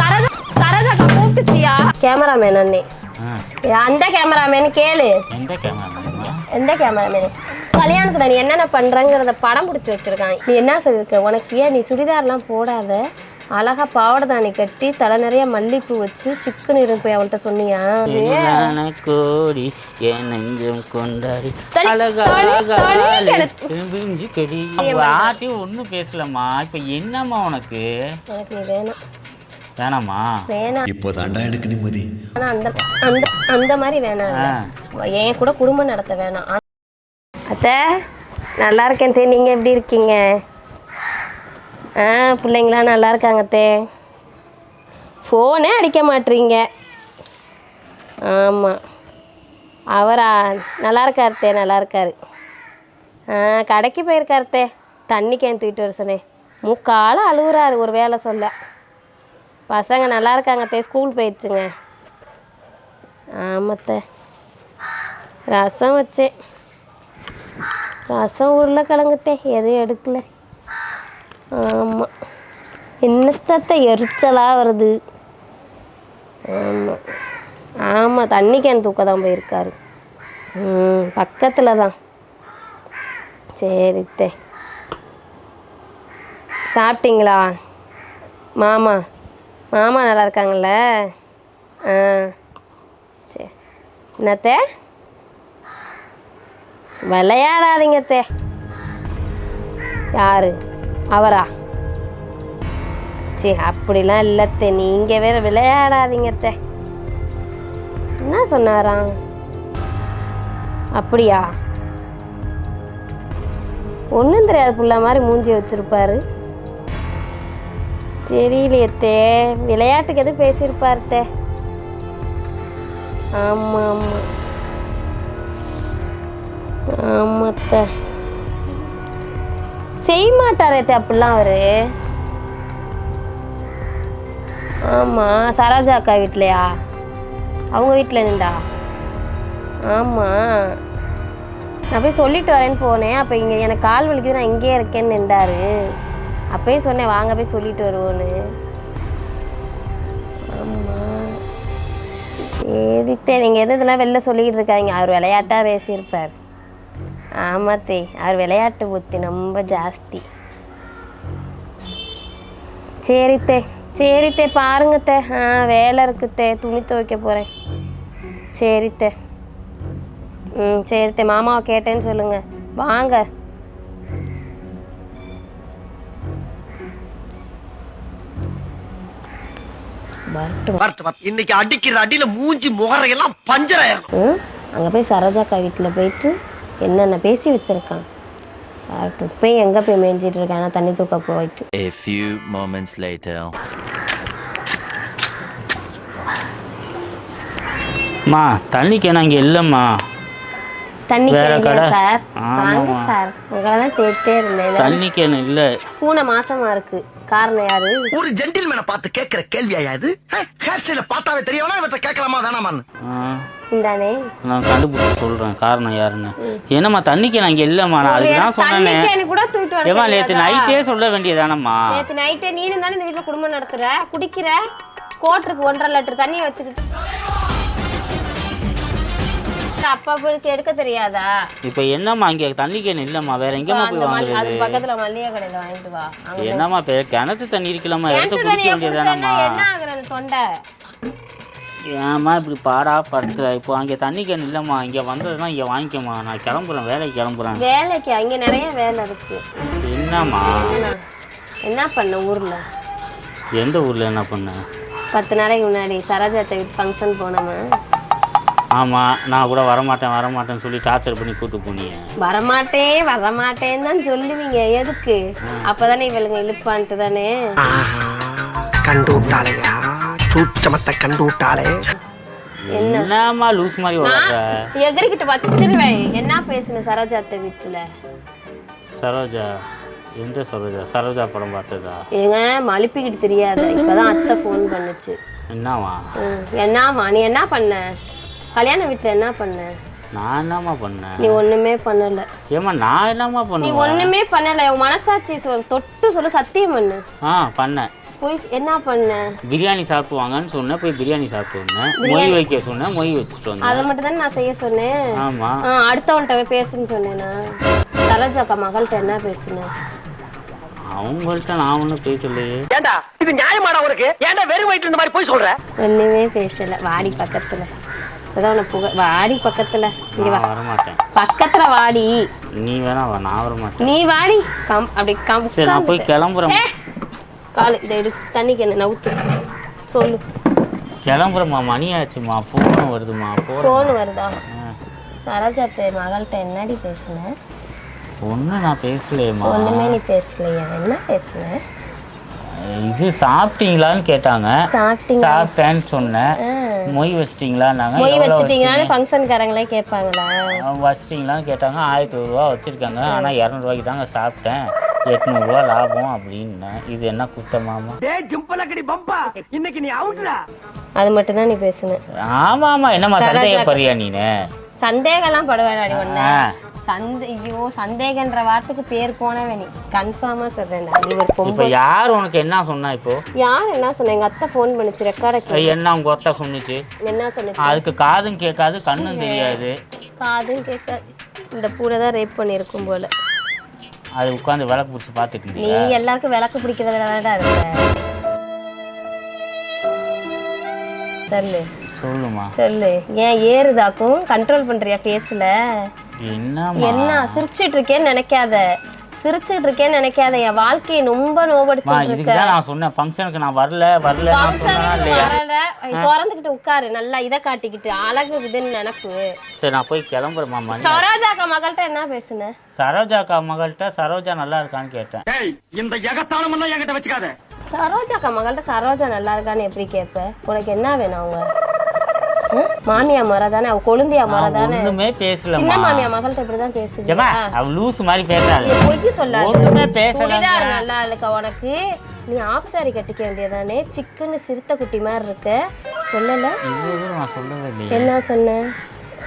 சரதா சரதாக்கா கூப்பிட்டுச்சியா cameraman அண்ணே அந்த cameraman கேளு எந்த கேமரா எந்த கேமராமேன் கல்யாணத்துல நீ என்னென்ன பண்றங்கிறத படம் பிடிச்சி வச்சிருக்காங்க நீ என்ன சொல்லிருக்க உனக்கு ஏன் நீ சுடிதார்லாம் போடாத அழகா பாவாடை கட்டி தலை நிறைய மல்லிப்பூ வச்சு சிக்கன் இருப்பேன் அவன்கிட்ட சொன்னியா கோடி என் நெஞ்சம் கொண்டாடி ஆட்டியும் ஒன்றும் பேசலம்மா இப்போ என்னம்மா உனக்கு எனக்கு நீ வேணாம் வேணாமா? வேணாம். இப்போதாண்டா எனக்கு நிம்மதி. ஆனா அந்த அந்த அந்த மாதிரி வேணாம். என் கூட குடும்பம் நடத்த வேணாம். அத்தை நல்லா இருக்கேன் தே நீங்கள் எப்படி இருக்கீங்க? ஆ பிள்ளைங்களாம் நல்லா இருக்காங்க தே ஃபோனே அடிக்க மாட்டீங்க. ஆமாம் அவரா? நல்லா இருக்காரு தே நல்லா இருக்காரு. ஆ கடைக்கு போயிருக்காரு தே தண்ணி கேன் தூக்கிட்டு வர சொன்னேன். முக்கால அழுகுறாரு ஒரு வேலை சொல்ல. பசங்க நல்லா இருக்காங்க தே ஸ்கூல் போயிடுச்சுங்க. ஆமாத்த. ரசம் வச்சேன். ரசம் உருளைக்கிழங்குத்தே எதுவும் எடுக்கல. ஆமாம் என்னத்தத்த எரிச்சலாக வருது. ஆமாம் ஆமாம் தண்ணி கேன் தூக்க தான் போயிருக்காரு. ம் பக்கத்தில் தான். சரித்தே சாப்பிட்டீங்களா? மாமா. மாமா நல்லா இருக்காங்கல்ல? ஆ. சரி என்னத்தே? விளையாடாதீங்கத்தே யார்? அவரா? சரி அப்படிலாம் இல்லத்தே நீங்கள் வேற விளையாடாதீங்கத்தே என்ன சொன்னாராம்? அப்படியா? ஒன்றும் தெரியாது புள்ள மாதிரி மூஞ்சி வச்சுருப்பாரு. தெரியலையத்தே. விளையாட்டுக்கு எதுவும் பேசியிருப்பார்த்தே. ஆமாம் ஆமாம் ஆமாத்த. செய்ய மாட்டாரே அப்படிலாம் அவரு. ஆமாம் சரோஜா அக்கா வீட்லையா? அவங்க வீட்டில் நின்றா? ஆமாம் நான் போய் சொல்லிட்டு வரேன்னு போனேன். அப்போ இங்கே எனக்கு கால் வலிக்குது நான் இங்கேயே இருக்கேன்னு நின்றாரு. அப்பயே சொன்னேன் வாங்க போய் சொல்லிட்டு வருவோன்னு. ஆமாம் சரித்தே நீங்கள் எது இதெல்லாம் வெளில சொல்லிக்கிட்டு இருக்காதீங்க. அவர் விளையாட்டாக பேசியிருப்பார். ஆமாத்தே அவர் விளையாட்டு புத்தி ரொம்ப ஜாஸ்தி. சரித்தே சரித்தே பாருங்கத்தே ஆ வேலை இருக்குத்தே துணி துவைக்க போகிறேன் சரித்தே ம் சரித்தே மாமாவை கேட்டேன்னு சொல்லுங்கள் வாங்க. இன்னைக்கு அடிக்கிற அடியில மூஞ்சி முகரையெல்லாம் பஞ்சர் ஆயிரும். ம் அங்கே போய் சரோஜாக்கா வீட்டில் போயிட்டு என்னென்ன பேசி வச்சுருக்கான்? போய் எங்கே போய் மேய்ஞ்சிட்டு இருக்கேன் தண்ணி தூக்க போயிட்டு. A few moments later. அம்மா தண்ணிக்கு நான் இங்கே இல்லைம்மா? தண்ணி கடை? சார். வாங்க சார். உங்களை தான் தேடிட்டே இருந்தேன். தண்ணி கேன் இல்லை. பூனை மாசமா இருக்கு. காரணம் யாரு? ஒரு ஜென்டில்மேனை பார்த்து கேட்கிற கேள்வியா இது? ஹேர் ஸ்டைல பார்த்தாவே தெரியவனா இவற்றை கேட்கலாமா வேணாமான்னு? இந்தானே. நான் கண்டுபிடிச்சி சொல்கிறேன் காரணம் யாருன்னு. என்னம்மா தண்ணிக்கு நான் இங்கே இல்லைம்மா. நான் அதுக்கு தான் தண்ணி சொன்னேனே. கேனு கூட தூக்கிட்டு ஏமா நேற்று தெரியாதா? நைட்டே சொல்ல வேண்டியதானம்மா? நேத்து நைட்டே நீனு தானே இந்த வீட்டுல குடும்பம் நடத்துற? குடிக்கிற? கோட்டருக்கு ஒன்றரை லிட்டர் தண்ணியை வச்சுக்கிட்டு அப்பா போய் எடுக்க தெரியாதா? இப்போ என்னம்மா இங்கே தண்ணி கேன் இல்லைம்மா. வேற எங்கேம்மா போய் மல்லி- அது வாங்குறது? பக்கத்துல மல்லிகை கடையில வாங்கிட்டு வா. என்னம்மா இப்போ கிணத்து தண்ணி இருக்கலாமா எடுத்து குடிக்க வேண்டியதானம்மா என்ன ஆகுறது தொண்டை? ஏம்மா இப்படி பாடா படுத்துற? இப்போ அங்கே தண்ணி கேன் இல்லைம்மா. இங்கே வந்ததுன்னா இங்கே வாங்கிக்கம்மா. நான் கிளம்புறேன். வேலைக்கு கிளம்புறேன். வேலைக்கு அங்க நிறைய வேலை இருக்கு. என்னம்மா? என்ன? பண்ண ஊர்ல? எந்த ஊரில் என்ன பண்ண? பத்து நாளைக்கு முன்னாடி சரோஜாத்தை வீட்டு ஃபங்க்ஷன் போனோமா? ஆமாம் நான் கூட வரமாட்டேன் வரமாட்டேன்னு சொல்லி டார்ச்சர் பண்ணி கூட்டு போனீங்க. வரமாட்டேன் வரமாட்டேன்னு தான் சொல்லுவீங்க. எதுக்கு? அப்பதானே இவளுங்க இழுப்பான்ட்டு தானே? கண்டு விட்டாளையா சூச்சமத்தை கண்டு விட்டாளே என்னம்மா லூஸ் மாதிரி வளர்ற எகிரிக்கிட்டு வச்சிருவேன். என்ன பேசுன சரோஜாத்த வீட்டுல? சரோஜா எந்த சரோஜா? சரோஜா படம் பார்த்ததா? ஏங்க மழுப்பிக்கிட்டு தெரியாத. இப்பதான் அத்தை ஃபோன் பண்ணுச்சு. என்னவா? ம், என்னம்மா நீ என்ன பண்ண? கல்யாண வீட்டுல என்ன பண்ண? நான் என்னம்மா பண்ணேன் நீ ஒண்ணுமே பண்ணல. ஏம்மா நான் என்னம்மா நீ பண்ணுவேன்? ஒண்ணுமே பண்ணல. உன் மனசாட்சி சொல் தொட்டு சொல்லு சத்தியம் பண்ணு. ஆ பண்ணேன். போய் என்ன பண்ண? பிரியாணி சாப்பிட்டு வாங்கன்னு சொன்னேன் போய் பிரியாணி சாப்பிட்டு வந்தேன். மொய் வைக்க சொன்னேன் மொய் வச்சுட்டு வந்தேன். அதை மட்டும் தானே நான் செய்ய சொன்னேன். ஆமா. ஆ அடுத்தவன்கிட்ட பேசுன்னு சொன்னேனா சரோஜாக்கா மகள்கிட்ட என்ன பேசுனேன் அவங்கள்ட்ட நான் ஒன்றும் பேசலையே. ஏண்டா இது நியாயமாடா உனக்கு? ஏன்டா வெறும் வயிற்று இந்த மாதிரி போய் சொல்ற? ஒண்ணுமே பேசல வாடி பக்கத்துல. அதான் உனக்கு புக வாடி பக்கத்துல. இங்க வா. வரமாட்டேன். பக்கத்துல வாடி. நீ வேணா வா நான் வரமாட்டேன். நீ வாடி. கம் அப்படி கம் சரி நான் போய் கிளம்புறேன். காலு இதை எடு தண்ணிக்கு என்ன நவுத்து சொல்லு. கிளம்புறேம்மா மணி ஆச்சுமா ஃபோன் வருதுமா ஃபோன் வருதா? சரோஜாத்து மகள்கிட்ட என்னடி பேசுன? ஒன்றும் நான் பேசலையேம்மா. ஒண்ணுமே நீ பேசலையா? என்ன பேசுன? இது சாப்பிட்டீங்களான்னு கேட்டாங்க. சாப்பிட்டீங்க சாப்பிட்டேன்னு சொன்னேன். மொய் வச்சிட்டீங்களான்னாங்க மொய் எவ்வளோ வச்சுட்டீங்களான்னு ஃபங்க்ஷன்காரங்களே கேட்பாங்களா? வச்சிட்டீங்களான்னு கேட்டாங்க. ஆயிரத்தி ஒரு ரூபா வச்சுருக்காங்க. ஆனால் இரநூறுவாய்க்கு தாங்க சாப்பிட்டேன். எட்நூறுரூவா லாபம் அப்படின்னேன். இது என்ன குத்தமாமா இன்னைக்கு நீ அவுட்டா அது மட்டும் தான் நீ பேசுன. ஆமாம் ஆமாம் என்னம்மா சந்தேகப்படுறியா நீனு? சந்தேகம்லாம் படுவேடாடி ஒண்ணு ஆ. சந்தே ஐயோ சந்தேகன்ற வார்த்தைக்கு பேர் போனவே நீ. கன்ஃபார்மா சொல்றேன்டா நீ ஒரு இப்போ யார் உனக்கு என்ன சொன்னா இப்போ? யார் என்ன சொன்ன? எங்க அத்தை ஃபோன் பண்ணுச்சு ரெக்கார்ட ஐய், என்ன உங்க ஒத்த சொன்னுச்சு? என்ன சொன்னுச்சு? அதுக்கு காதும் கேட்காது கண்ணும் தெரியாது. காதும் கேட்க இந்த பூரை தான் ரேப் பண்ணியிருக்கும் போல. அது உட்காந்து விளக்கு பிடிச்சி பார்த்துட்டு நீ இருந்தியா? எல்லாருக்கும் விளக்கு பிடிக்கிறதுல வேண்டா இருக்க? சொல்லு. சொல்லுமா சொல்லு. ஏன் ஏறுதாக்கும்? கண்ட்ரோல் பண்றியா ஃபேஸ்ல என்ன சிரிச்சிட்டு இருக்கேன்னு நினைக்காத. சிரிச்சிட்டு இருக்கேன்னு நினைக்காத. என் வாழ்க்கையை ரொம்ப இதுக்கு இருக்க தான் நான் சொன்னேன். ஃபங்க்ஷனுக்கு நான் வரல வரல நான் சொன்னா ஃபங்க்ஷனுக்கு இல்லையா? வரல. திறந்துக்கிட்டு உட்காரு. நல்லா இதை காட்டிக்கிட்டு. அழகு இதுன்னு நினப்பு. சரி நான் போய் கிளம்புறேம்மா மணி. சரோஜாக்கா மகள்கிட்ட என்ன பேசுன? சரோஜாக்கா மகள்கிட்ட சரோஜா நல்லா இருக்கான்னு கேட்டேன். டேய் இந்த எகத்தாளம் எல்லாம் என்கிட்ட வச்சுக்காத. சரோஜாக்கா மகள்கிட்ட சரோஜா நல்லா இருக்கான்னு எப்படி கேட்ப உனக்கு என்ன வேணும் அவங்க? மாமியா மர தானே அவ கொழுந்தியா மர தானே ஒண்ணுமே சின்ன பேசலம்மா மாமியா மகள்கிட்ட இப்படிதான் பேசுவியா ஏம்மா அவ லூஸ் மாதிரி பேசாது பொய் சொல்லாத. ஒண்ணுமே பேசல நல்லா இருக்கா உனக்கு நீ ஆப் சாரி கட்டிக்க வேண்டியதானே? சிக்கன்னு சிறுத்தை குட்டி மாதிரி இருக்க. சொல்லல? நான் சொல்லவே என்ன சொன்ன?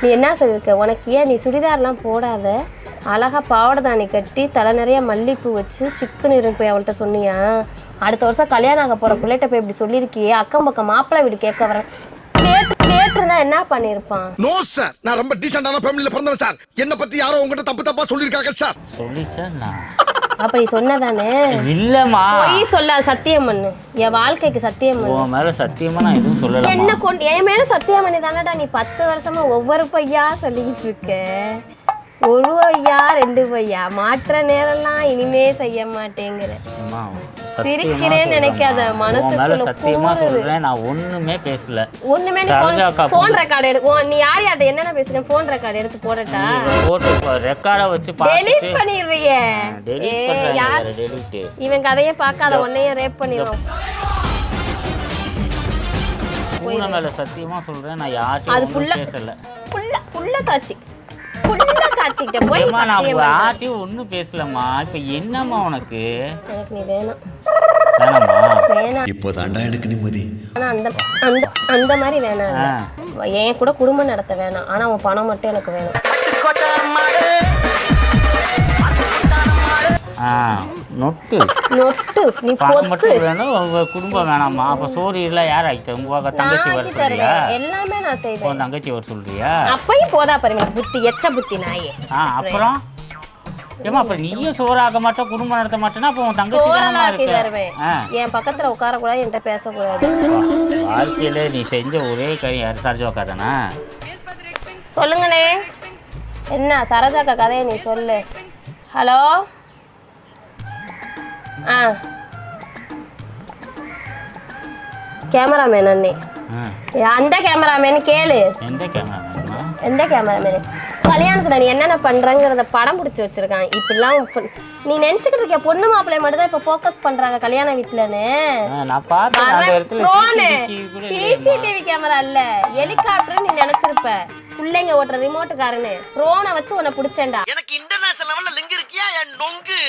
நீ என்ன சொல்லிருக்க? உனக்கு ஏன் நீ சுடிதார்லாம் போடாத? அழகா பாவாடை கட்டி தலை நிறைய மல்லிப்பூ வச்சு சிக்கன் இருப்பேன் அவள்கிட்ட சொன்னியா? அடுத்த வருஷம் கல்யாணம் ஆக போற பிள்ளைகிட்ட போய் இப்படி சொல்லியிருக்கியே? அக்கம் பக்கம் மாப்பிள்ளை வீடு கேட்க வரேன் கேட்டிருந்தா என்ன பண்ணியிருப்பான் நோ சார் நான் ரொம்ப டீசென்டான ஃபேமிலில பிறந்தவன் சார் என்ன பத்தி யாரோ உங்ககிட்ட தப்பு தப்பா சொல்லிருக்காங்க சார் சொல்லிச்சா நான். அப்படி சொன்னதானே? இல்லம்மா. பொய் சொல்ல சத்தியம் பண்ணு என் வாழ்க்கைக்கு சத்தியம் பண்ணு உன் மேல சத்தியமா நான் எதுவும் சொல்லலம்மா. என்ன கொண்டு என் மேல சத்தியம் பண்ணி தானடா நீ பத்து வருஷமா ஒவ்வொரு பையா சொல்லிக்கிட்டு இருக்க? ஒரு பையா ரெண்டு பையா மாற்ற நேரம்லாம் இனிமே செய்ய மாட்டேங்கிற. அம்மா, சத்தியமா சிரிக்கிறேன்னு நினைக்காத, மேல சத்தியமா. சொல்றேன் நான் ஒண்ணுமே பேசல. ஒண்ணுமே ஃபோன் ரெக்கார்டு நீ யார் யார்ட்ட என்னென்ன பேசுங்க ஃபோன் ரெக்கார்டு எடுத்து போடட்டா? போட்டு ரெக்கார்டை வச்சு டெலீட் பண்ணிடுறியே. இவன் கதையை பார்க்காத உன்னையும் ரேப் பூனை சத்தியமா சொல்றேன் நான் அது புள்ள பேசல. புள்ள புள்ள புள்ள காட்சிக்கிட்ட போய் ஏம்மா நான் சத்தியம் பண்ணு. யார்ட்டையும் ஒண்ணும் பேசலம்மா. இப்ப என்னம்மா உனக்கு? எனக்கு நீ வேணாம். வேணாமா வேணாம். இப்போதாண்டா எனக்கு நிம்மதி. ஆனா அந்த அந்த அந்த மாதிரி வேணாம். இல்ல. என் கூட குடும்பம் நடத்த வேணாம். ஆனா உன் பணம் மட்டும் எனக்கு வேணும். ஆ. நொட்டு. நொட்டு. நீ பணம் மட்டும் வேணும் உங்க குடும்பம் வேணாமா? அப்ப சோறு எல்லாம் யார் ஆகிட்ட? உங்க தங்கச்சி வர சொல்றியா? எல்லாமே நான் செய்வேன் உன் தங்கச்சி வர சொல்றியா? அப்பயும் போதா பாருங்க புத்தி எச்ச புத்தி நாயே. ஆ அப்புறம்? ஏமா அப்புறம் நீயும் சோறு ஆக்க மாட்டே குடும்பம் நடத்த மாட்டேன்னா அப்போ உன் தங்கச்சி ஆக்கி இருக்கு? என் பக்கத்துல உட்காரக்கூடாது என்கிட்ட பேசக்கூடாது. வாழ்க்கையில நீ செஞ்ச ஒரே காரியம் யார் சரஜோக்கா தானே சொல்லுங்களே. என்ன சரஜாக்கா கதையை நீ சொல்லு. ஹலோ? ஆ. கேமராமேன் அண்ணே. ஆ. அந்த கேமராமேன் கேளு. எந்த கேமரா வேணுமா எந்த கேமராமேன்? கல்யாணத்துல நீ என்னென்ன பண்றங்கிறத படம் பிடிச்சி வச்சிருக்கான். இப்படிலாம் நீ நினைச்சுக்கிட்டு இருக்க பொண்ணு மாப்பிள்ளை மட்டும் தான் இப்ப ஃபோக்கஸ் பண்றாங்க கல்யாண வீட்டுலன்னு. சிசிடிவி கேமரா இல்ல. ஹெலிகாப்டர் நீ நினைச்சிருப்ப. பிள்ளைங்க ஓட்டுற ரிமோட்டுக்காரனு ட்ரோனை வச்சு உன்னை பிடிச்சேன்டா. எனக்கு இன்டர்நேஷனல் லெவல்ல லிங்க் இருக்கியா? என் நொங்கு?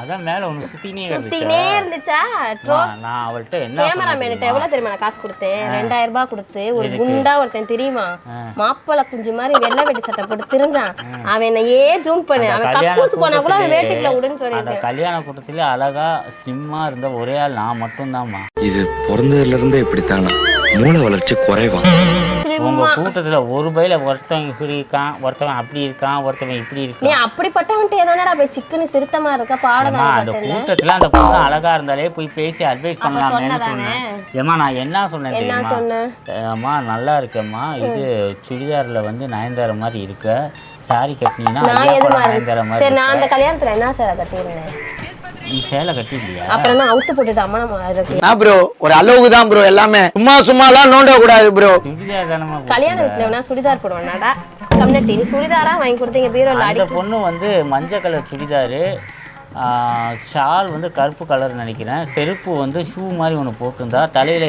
அதான் மேலே ஒன்று சுற்றினே சுத்தினே இருந்துச்சா? ட்ரோ நான் நான் அவள்கிட்ட என்ன கேமராமேன்ட்ட எவ்வளவு தெரியுமா? நான் காசு கொடுத்தேன் ரெண்டாயிரம் ரூபாய் கொடுத்து ஒரு குண்டா ஒருத்தன் தெரியுமா? மாப்பிள்ளை குஞ்சு மாதிரி வெள்ளை வெட்டி சட்டை போட்டு திரிஞ்சான். அவன் என்னையே ஜூம் பண்ணு. அவன் கக்கூஸ் போனா கூட அவன் வேட்டுக்குள்ள விடுன்னு அந்த சொல்லியிருக்கேன் கல்யாண கூட்டத்திலே அழகா ஸ்லிம்மா இருந்த ஒரே ஆள் நான் மட்டும்தாம்மா இது பிறந்ததுல இருந்தே இப்படித்தானா? மூளை வளர்ச்சி குறைவா? உங்க கூட்டத்துல ஒரு பையில ஒருத்தவன் இப்படி இருக்கான் ஒருத்தவன் அப்படி இருக்கான் ஒருத்தவன் இப்படி நீ இருக்கான். அப்படிப்பட்டவன்ட்டு தானடா போய் சிக்கனு சிறுத்தமா இருக்க? பாடம் ஏம்மா, அந்த கூட்டத்துல அந்த பொண்ணு அழகா இருந்தாலே போய் பேசி அட்வைஸ் பண்ணலாமேன்னு சொன்னதானே? சொன்னேன். ஏமா நான் என்ன சொன்னேன் என்ன தெரியுமா? அம்மா நல்லா இருக்கேம்மா. இது சுடிதார்ல வந்து நயன்தார மாதிரி இருக்க. சாரி கட்டினீங்கன்னா நயன்தார சரி மாதிரி நான் அந்த. கல்யாணத்துல என்ன சேலை கட்டியிருந்தேன்? நீ சேலை கட்டிக்கலையா அப்புறம் தான் அவுத்து போட்டுட்டு அம்மா நம்ம அதுக்கு நான் ப்ரோ ஒரு அளவுக்கு தான் ப்ரோ எல்லாமே. சும்மா சும்மாலாம் நோண்ட கூடாது ப்ரோ சுடிதார் கல்யாண. வீட்டுல வேணா சுடிதார் போடுவானாடா கம்னட்டி நீ சுடிதாரா வாங்கி கொடுத்தீங்க? பீரோல அந்த அடி பொண்ணு வந்து மஞ்சள் கலர் சுடிதாரு. ஷால் வந்து கருப்பு கலர் நினைக்கிறேன். செருப்பு வந்து ஷூ மாதிரி ஒன்று போட்டிருந்தா தலையில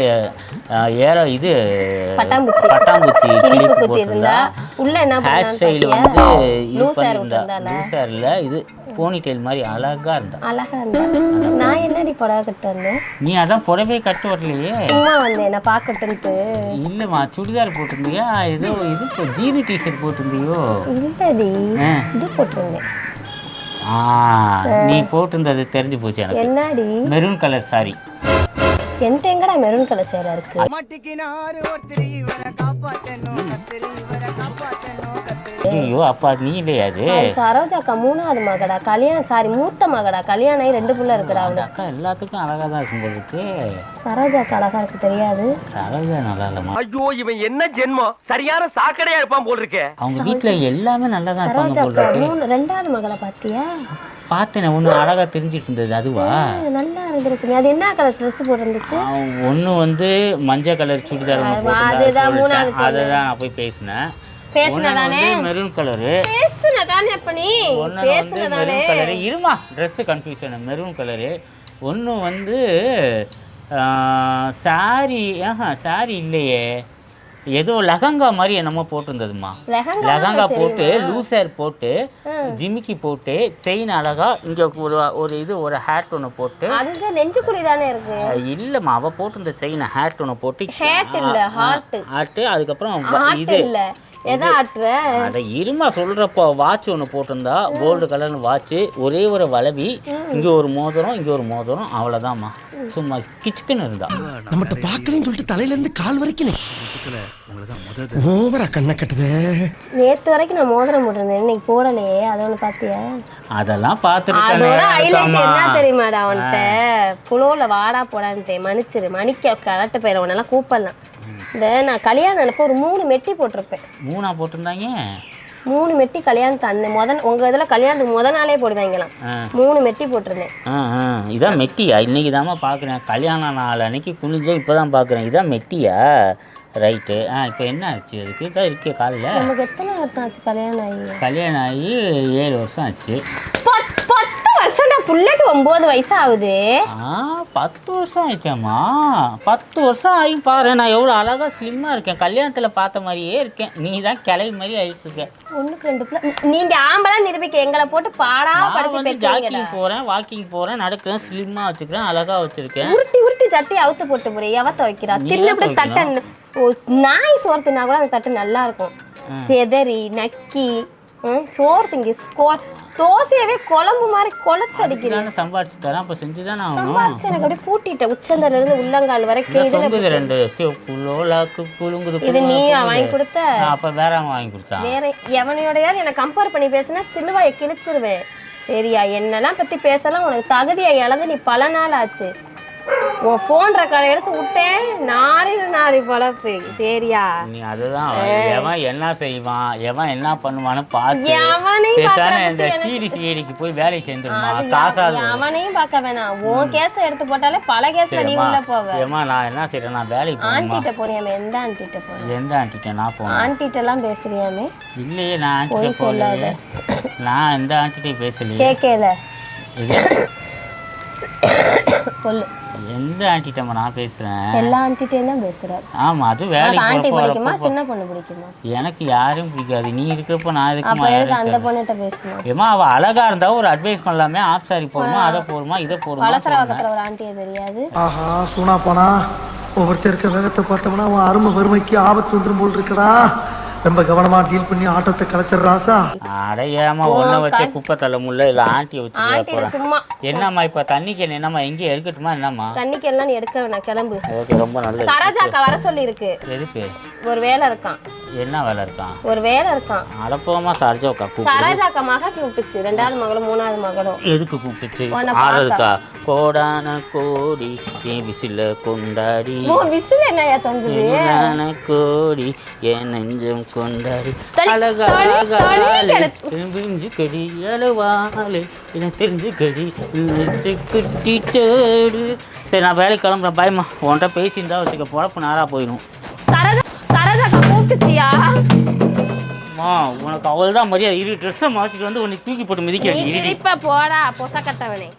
ஏற இது பட்டாம்பூச்சி. பட்டாம்பூச்சி கிளிப்பு போட்டிருந்தா. Hair style? வந்து இது பண்ணியிருந்தா. ஹேர்ல இது போனி டெயில் மாதிரி அழகா இருந்தா. அழகா இருந்தா. நான் என்னடி புடவை கட்டு வந்தேன் நீ அதான் புடவை கட்டு வரலையே. சும்மா வந்தேன் நான் பார்க்கட்டுன்ட்டு இல்லைம்மா சுடிதார் போட்டிருந்தியா? ஏதோ இது ஜீனி டிஷர்ட் போட்டிருந்தியோ? இல்லடி. இது போட்டிருந்தேன். நீ போட்டிருந்தது தெரிஞ்சு போச்சு எனக்கு. என்னடி? மெரூன் கலர் சாரி என்கிட்ட எங்கடா மெரூன் கலர் சேரா இருக்கு? ஐயோ அப்பா நீ இல்லையா அது சரோஜா அக்கா மூணாவது மகடா. கல்யாணம் சாரி மூத்த மகடா. கல்யாணம் ஆகி ரெண்டு புள்ள இருக்குடா அந்த அவளுக்கு அக்கா எல்லாத்துக்கும் அழகா தான் இருக்கும் போல இருக்கு. சரோஜா அக்கா அழகா இருக்கு தெரியாது. சரோஜா நல்லா இல்லைம்மா. ஐயோ இவன் என்ன ஜென்மம்? சரியான சாக்கடையா இருப்பான் போல் இருக்கே. அவங்க வீட்ல எல்லாமே நல்லா தான் இருப்பாங்க போல இருக்கு. மூணு ரெண்டாவது மகளை பாத்தியா? பார்த்தேனே ஒன்று அழகா தெரிஞ்சிட்டு இருந்தது அதுவா? நல்லா இருந்திருக்கு அது என்ன கலர் ட்ரெஸ் போட்டிருந்துச்சு? ஒன்று வந்து மஞ்சள் கலர் சுடிதார் அதுதான் மூணாவது போட்டிருந்தா அதை தான் நான் போய் பேசினேன். பேசுனதானே? மெரூன் கலரு பேசுனதானே அப்ப நீ? பேசுனதானே? கலரு இருமா ட்ரெஸ்ஸு கன்ஃபியூஷன் மெரூன் கலரு ஒன்று வந்து சாரி ஆஹா சாரி இல்லையே. ஏதோ லெஹங்கா மாதிரி என்னமோ போட்டிருந்ததுமா. லெஹங்கா போட்டு லூஸ் ஹேர் போட்டு ஜிமிக்கி போட்டு செயின் அழகா இங்கே ஒரு ஒரு இது ஒரு ஹேட் ஒன்று போட்டு. அங்க நெஞ்சுக்குழி தானே இருக்கு? இல்லைம்மா அவள் போட்டிருந்த செயின் ஹேட் ஒன்று போட்டு. ஹேட் இல்ல ஹார்ட் ஹேட்டு அதுக்கப்புறம் ஹார்ட் இது. இல்ல. எதை ஆட்டுற? அட இருமா சொல்றப்போ வாட்ச் ஒன்று போட்டிருந்தா கோல்டு கலர்னு வாட்ச் ஒரே ஒரு வளவி இங்க ஒரு மோதிரம் இங்க ஒரு மோதிரம் அவ்வளோதாம்மா சும்மா கிச்சுக்குன்னு இருந்தா. நம்மகிட்ட பாக்கலன்னு சொல்லிட்டு தலையில இருந்து கால் வரைக்கும். ஓவரா கண்ணை கட்டுதே. நேத்து வரைக்கும் நான் மோதிரம் போட்டிருந்தேன். இன்னைக்கு போடலையே. அதை ஒண்ணு பாத்தியா அதெல்லாம் அதோட ஹைலைட் என்ன பார்த்துருக்கேன் தெரியுமாடா அவன்கிட்ட? புலோல வாடா போடான்ட்டு மன்னிச்சிரு. மணிக்க கரெக்ட் போயிட உன்னெல்லாம் கூப்பிடலாம். இந்த நான் கல்யாணம் அப்போ ஒரு மூணு மெட்டி போட்டிருப்பேன். மூணா போட்டிருந்தாங்க? மூணு மெட்டி கல்யாணத்து அண்ணு முத உங்க இதுல கல்யாணத்துக்கு முத நாளே போடுவாங்களாம். மூணு மெட்டி போட்டிருந்தேன். ஆ ஆ. இதான் மெட்டியா? இன்னைக்கு தாம்மா பார்க்குறேன் கல்யாண நாள் அன்னைக்கு குனிஞ்சே இப்போ தான் பார்க்குறேன் இதான் மெட்டியா? ரைட்டு. ஆ இப்போ என்ன ஆச்சு? அதுக்கு இதான் இருக்கே காலில். நமக்கு எத்தனை வருஷம் ஆச்சு கல்யாணம் ஆகி? கல்யாணம் ஆகி ஏழு வருஷம் ஆச்சு. புள்ளைக்கு ஒன்பது வயசு ஆகுது பத்து வருஷம் ஆயிடுச்சேம்மா. பத்து வருஷம் ஆகி பாரு நான் எவ்வளோ அழகாக ஸ்லிம்மாக இருக்கேன். கல்யாணத்தில் பார்த்த மாதிரியே இருக்கேன். நீ தான் கிளவி மாதிரி ஆயிட்டு இருக்க. ஒண்ணுக்கு ரெண்டு பிள்ளை. நீங்க ஆம்பளை நிரூபிக்க எங்களை போட்டு பாடா படுத்தி ஜாக்கிங் போகிறேன் வாக்கிங் போகிறேன் நடக்கிறேன் ஸ்லிம்மாக வச்சுக்கிறேன் அழகாக வச்சுருக்கேன். உருட்டி உருட்டி சட்டி அவுத்து போட்டு போறே எவத்த வைக்கிறா நீ தின்னப்படி தான் தட்டை நாய் சோறு தின்னா கூட அந்த தட்டு நல்லா இருக்கும். செதறி நக்கி ம், சோறு திங்கி தோசையவே குழம்பு மாதிரி குழச்சடிக்கிறேன் தானே சம்பாரிச்சு தரேன் அப்போ செஞ்சு தானே ஆகணும். சம்பாரிச்சு எனக்கு அப்படியே பூட்டிட்டேன் உச்சந்தல இருந்து உள்ளங்கால் வரைக்கும் இதுல ரெண்டு சிவப்புலோ லாக்கு குலுங்குது இது குலுங்குது. வாங்கி கொடுத்த? அப்போ வேற வாங்கி கொடுத்தான் வேற எவனையோடையாவது என்னை கம்பேர் பண்ணி பேசினா சிலுவாயை கிழிச்சிருவேன். சரியா என்னெல்லாம் பத்தி பேசலாம் உனக்கு தகுதியை இழந்து நீ பல நாள் ஆச்சு. உன் ஃபோன் ரெக்கார்டை எடுத்து விட்டேன். நாரி நாரி பழப்பு சரியா? நீ அதுதான். எவன் என்ன செய்வான்? எவன் என்ன பண்ணுவான்னு பார்த்து பேசாம இந்த சிடி சிஐடிக்கு போய் வேலை அது காசாது. அவனையும் பார்க்க வேணாம். உன் கேஸ எடுத்து போட்டாலே பல கேஸ்ல நீ உள்ள போவ. ஏமா நான் என்ன செய்றேன்? நான் வேலைக்கு போகணுமா? ஆன்ட்டிட்ட போனியாமே எந்த ஆன்ட்டிட்ட போன எந்த ஆண்டிட்ட நான் போனேன் ஆன்ட்டிட்ட எல்லாம் பேசுறியாமே? இல்லையே நான் சொல்லாத. போகலையே. நான் எந்த ஆண்டிட்டையும் பேசலையே? கேக்கல. சொல்லு. எந்த ஆண்டிட்டம்மா நான் பேசுகிறேன் எல்லா ஆண்டிகிட்டேயும் தான் பேசுறாரு ஆமாம் அது வேலைக்கு ஆண்டி பிடிக்குமா சின்ன பொண்ணு பிடிக்குமா? எனக்கு யாரையும் பிடிக்காது. நீ இருக்கிறப்ப நான் அப்ப இருக்குமா எதுக்கு அந்த பொண்ணுகிட்ட பேசணும்? ஏமா அவள் அழகா இருந்தா ஒரு அட்வைஸ் பண்ணலாமே. ஆப் சாரி போடுமா அதை போடுமா இதை போடுமா வளசர பக்கத்துல ஒரு ஆண்டியை தெரியாது. ஆஹா சூனா போனா ஒவ்வொருத்தர் இருக்க வேகத்தை பார்த்தோம்னா அவன் அருமை வறுமைக்கு ஆபத்து வந்துரும் போல் இருக்கடா. ரொம்ப கவனமா டீல் பண்ணி ஆட்டத்தை கலைச்சிடுறாசா அடையாம ஒன்றை வச்சு குப்பை தள்ள முடியல இல்லை ஆண்டியை வச்சு சும்மா. என்னம்மா இப்போ தண்ணிக்கு என்னம்மா எங்கேயும் எடுக்கட்டுமா என்னம்மா? தண்ணிக்கு எல்லாம் நீ எடுக்க வேணாம் கிளம்பு. ஓகே ரொம்ப நல்லது சரோஜாக்கா வர சொல்லி இருக்கு எதுக்கு? ஒரு வேலை இருக்கான். என்ன வேலை இருக்கான்? ஒரு வேலை இருக்கான். அடப்போமா சர்ஜோக்கா கூப்பிடு சரோஜாக்கா மக கூப்பிட்டுச்சு ரெண்டாவது மகளும் மூணாவது மகளும். எதுக்கு கூப்பிட்டுச்சு? உன்னை ஆறதுக்கா? கோடான கோடி என் விசில கொண்டாடி. ஓ விசில் என்னையா தொங்குது? கோடி என் நெஞ்சம் தனி எனக்கு- தெரிஞ்சு கடி அளவாலே எனக்கு தெரிஞ்சு கடி குட்டி தேடு சரி நான் வேலைக்கு கிளம்புறேன். பயமா. உன்கிட்ட பேசியிருந்தா வச்சுக்க பொழப்பு நேராக போயிடும். அம்மா உனக்கு அவள் தான் மரியாதை. இரு ட்ரெஸ்ஸை மாற்றிட்டு வந்து உன்னை தூக்கி போட்டு மிதிக்கிறேன். கிழிப்ப போடா பொச கட்டவனே